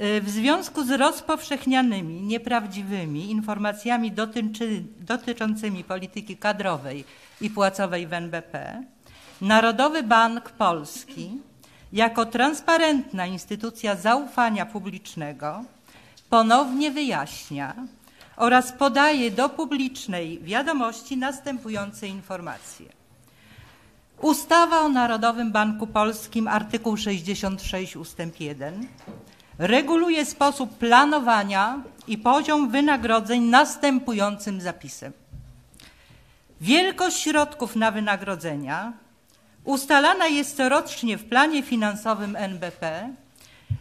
Y, w związku z rozpowszechnianymi, nieprawdziwymi informacjami dotyczy, dotyczącymi polityki kadrowej i płacowej w NBP, Narodowy Bank Polski jako transparentna instytucja zaufania publicznego ponownie wyjaśnia oraz podaje do publicznej wiadomości następujące informacje. Ustawa o Narodowym Banku Polskim, artykuł 66 ustęp 1 reguluje sposób planowania i poziom wynagrodzeń następującym zapisem. Wielkość środków na wynagrodzenia ustalana jest corocznie w planie finansowym NBP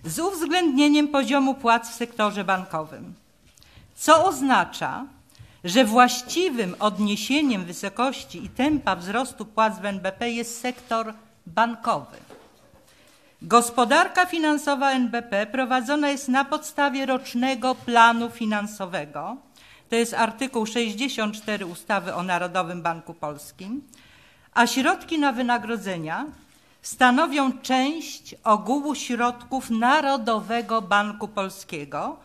z uwzględnieniem poziomu płac w sektorze bankowym, co oznacza, że właściwym odniesieniem wysokości i tempa wzrostu płac w NBP jest sektor bankowy. Gospodarka finansowa NBP prowadzona jest na podstawie rocznego planu finansowego. To jest artykuł 64 ustawy o Narodowym Banku Polskim, a środki na wynagrodzenia stanowią część ogółu środków Narodowego Banku Polskiego,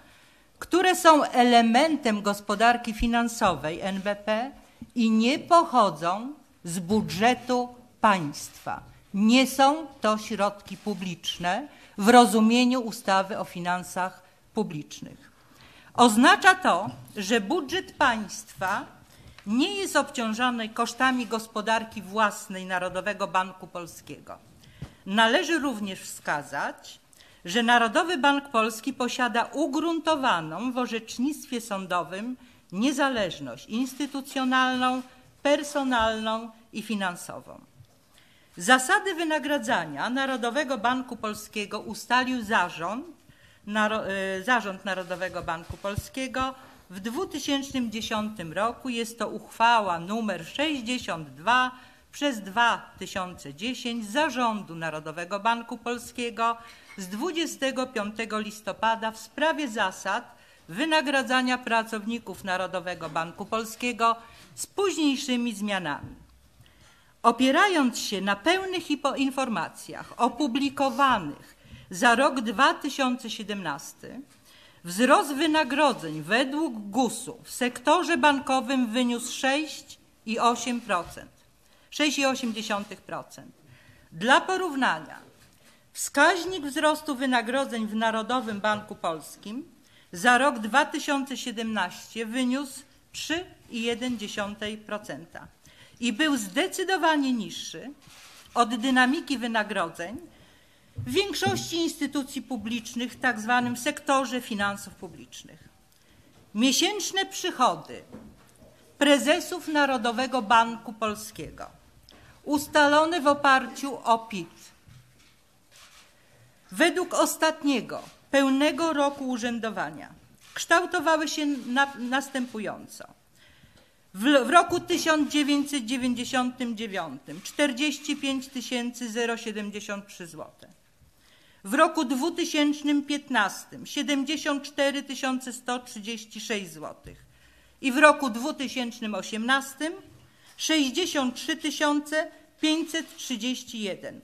które są elementem gospodarki finansowej NBP i nie pochodzą z budżetu państwa. Nie są to środki publiczne w rozumieniu ustawy o finansach publicznych. Oznacza to, że budżet państwa nie jest obciążony kosztami gospodarki własnej Narodowego Banku Polskiego. Należy również wskazać, że Narodowy Bank Polski posiada ugruntowaną w orzecznictwie sądowym niezależność instytucjonalną, personalną i finansową. Zasady wynagradzania Narodowego Banku Polskiego ustalił zarząd, e, zarząd Narodowego Banku Polskiego w 2010 roku. Jest to uchwała numer 62 przez 2010 Zarządu Narodowego Banku Polskiego z 25 listopada w sprawie zasad wynagradzania pracowników Narodowego Banku Polskiego z późniejszymi zmianami. Opierając się na pełnych informacjach opublikowanych za rok 2017, wzrost wynagrodzeń według GUS-u w sektorze bankowym wyniósł 6,8%. 6,8%. Dla porównania, wskaźnik wzrostu wynagrodzeń w Narodowym Banku Polskim za rok 2017 wyniósł 3,1% i był zdecydowanie niższy od dynamiki wynagrodzeń w większości instytucji publicznych w tak zwanym sektorze finansów publicznych. Miesięczne przychody prezesów Narodowego Banku Polskiego ustalone w oparciu o PIT według ostatniego pełnego roku urzędowania kształtowały się na, następująco. W, w roku 1999 45 073 zł. W roku 2015 74 136 zł. I w roku 2018 63 531.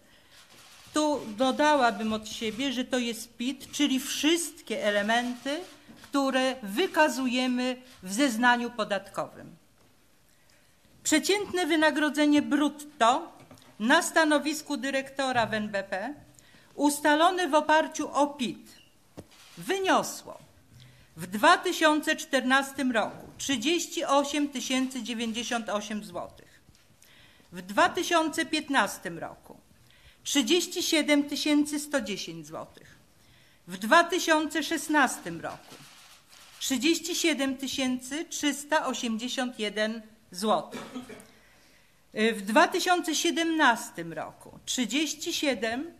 Tu dodałabym od siebie, że to jest PIT, czyli wszystkie elementy, które wykazujemy w zeznaniu podatkowym. Przeciętne wynagrodzenie brutto na stanowisku dyrektora w NBP ustalone w oparciu o PIT wyniosło w 2014 roku 38 098 zł. W 2015 roku 37 110 zł. W 2016 roku 37 381 zł. W 2017 roku 37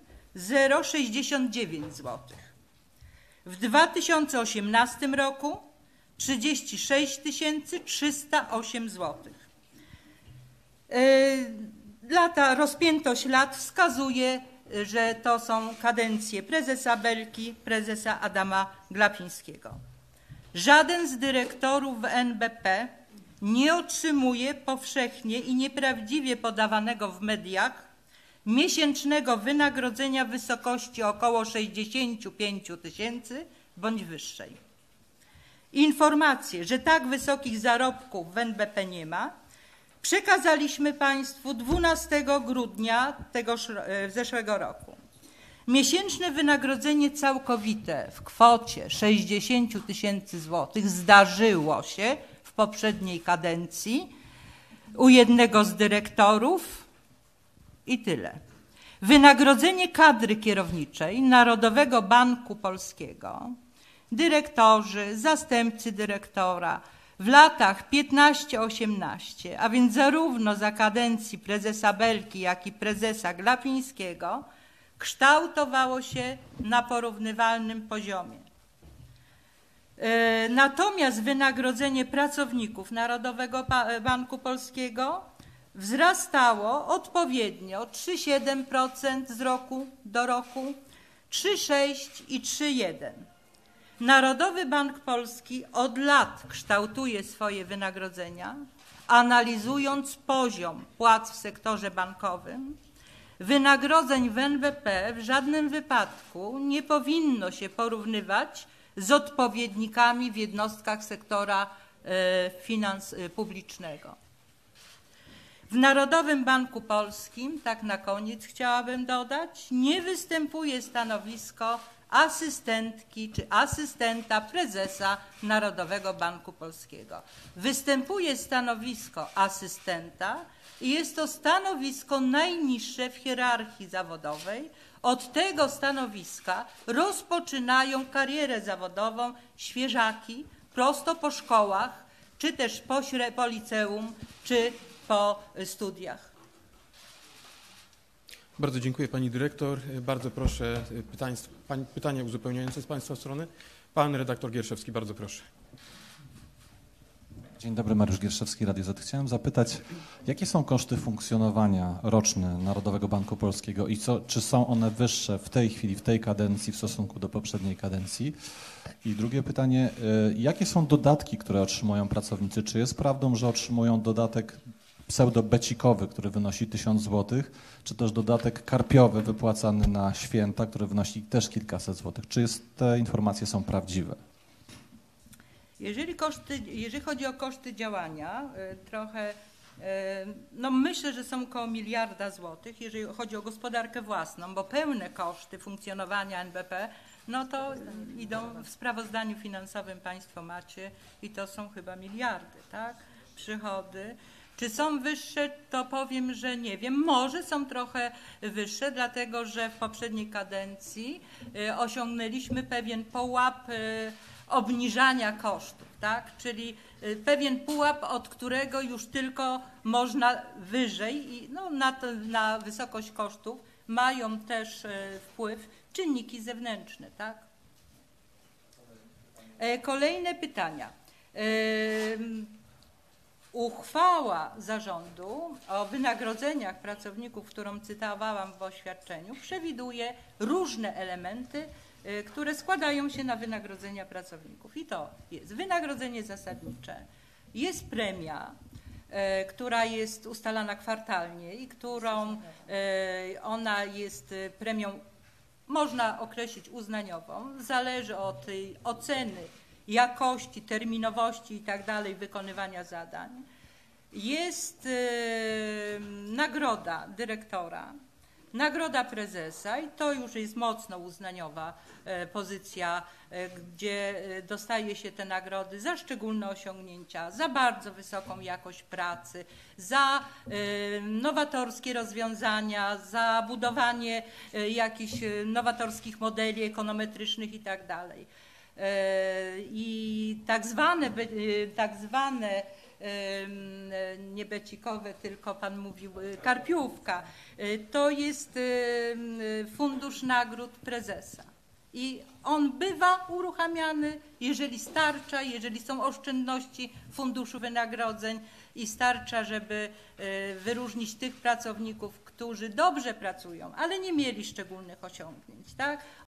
069 zł. W 2018 roku 36 308 zł. Lata, rozpiętość lat wskazuje, że to są kadencje prezesa Belki, prezesa Adama Glapińskiego. Żaden z dyrektorów NBP nie otrzymuje powszechnie i nieprawdziwie podawanego w mediach miesięcznego wynagrodzenia w wysokości około 65 tysięcy bądź wyższej. Informacje, że tak wysokich zarobków w NBP nie ma, przekazaliśmy Państwu 12 grudnia tego zeszłego roku. Miesięczne wynagrodzenie całkowite w kwocie 60 tysięcy złotych zdarzyło się poprzedniej kadencji u jednego z dyrektorów i tyle. Wynagrodzenie kadry kierowniczej Narodowego Banku Polskiego, dyrektorzy, zastępcy dyrektora w latach 15-18, a więc zarówno za kadencji prezesa Belki, jak i prezesa Glapińskiego, kształtowało się na porównywalnym poziomie. E, natomiast wynagrodzenie pracowników Narodowego Banku Polskiego wzrastało odpowiednio 3,7% z roku do roku, 3,6 i 3,1. Narodowy Bank Polski od lat kształtuje swoje wynagrodzenia, analizując poziom płac w sektorze bankowym. Wynagrodzeń w NBP w żadnym wypadku nie powinno się porównywać z odpowiednikami w jednostkach sektora e, finans e, publicznego. W Narodowym Banku Polskim, tak na koniec chciałabym dodać, nie występuje stanowisko asystentki czy asystenta prezesa Narodowego Banku Polskiego. Występuje stanowisko asystenta i jest to stanowisko najniższe w hierarchii zawodowej, od tego stanowiska rozpoczynają karierę zawodową świeżaki prosto po szkołach, czy też po, po liceum, czy po studiach. Bardzo dziękuję Pani Dyrektor. Bardzo proszę pytań, pytania uzupełniające z Państwa strony. Pan redaktor Gierszewski, bardzo proszę. Dzień dobry, Mariusz Gierszewski, Radio Z. Chciałem zapytać, jakie są koszty funkcjonowania roczne Narodowego Banku Polskiego i co, czy są one wyższe w tej chwili, w tej kadencji w stosunku do poprzedniej kadencji? I drugie pytanie, y, jakie są dodatki, które otrzymują pracownicy? Czy jest prawdą, że otrzymują dodatek pseudo-becikowy, który wynosi 1000 zł, czy też dodatek karpiowy wypłacany na święta, który wynosi też kilkaset złotych? Czy jest, te informacje są prawdziwe? Jeżeli, koszty, jeżeli chodzi o koszty działania, e, trochę, e, no myślę, że są około miliarda złotych, jeżeli chodzi o gospodarkę własną, bo pełne koszty funkcjonowania NBP, no to idą w sprawozdaniu finansowym Państwo macie i to są chyba miliardy, tak? Przychody. Czy są wyższe, to powiem, że nie wiem. Może są trochę wyższe, dlatego że w poprzedniej kadencji e, osiągnęliśmy pewien połap obniżania kosztów, tak? czyli y, pewien pułap, od którego już tylko można wyżej i no, na, to, na wysokość kosztów mają też wpływ czynniki zewnętrzne. Tak? E, kolejne pytania. Uchwała zarządu o wynagrodzeniach pracowników, którą cytowałam w oświadczeniu, przewiduje różne elementy Y, które składają się na wynagrodzenia pracowników. I to jest wynagrodzenie zasadnicze, jest premia, y, która jest ustalana kwartalnie i którą y, ona jest premią, można określić uznaniową, zależy od tej oceny jakości, terminowości i tak dalej wykonywania zadań. Jest nagroda dyrektora, Nagroda prezesa i to już jest mocno uznaniowa e, pozycja, e, gdzie dostaje się te nagrody za szczególne osiągnięcia, za bardzo wysoką jakość pracy, za nowatorskie rozwiązania, za budowanie jakichś nowatorskich modeli ekonometrycznych itd. Tak I tak zwane, tak zwane nie becikowe, tylko pan mówił y, karpiówka. Y, to jest fundusz nagród prezesa. I on bywa uruchamiany, jeżeli starcza, jeżeli są oszczędności funduszu wynagrodzeń i starcza, żeby wyróżnić tych pracowników, którzy dobrze pracują, ale nie mieli szczególnych osiągnięć. Tak?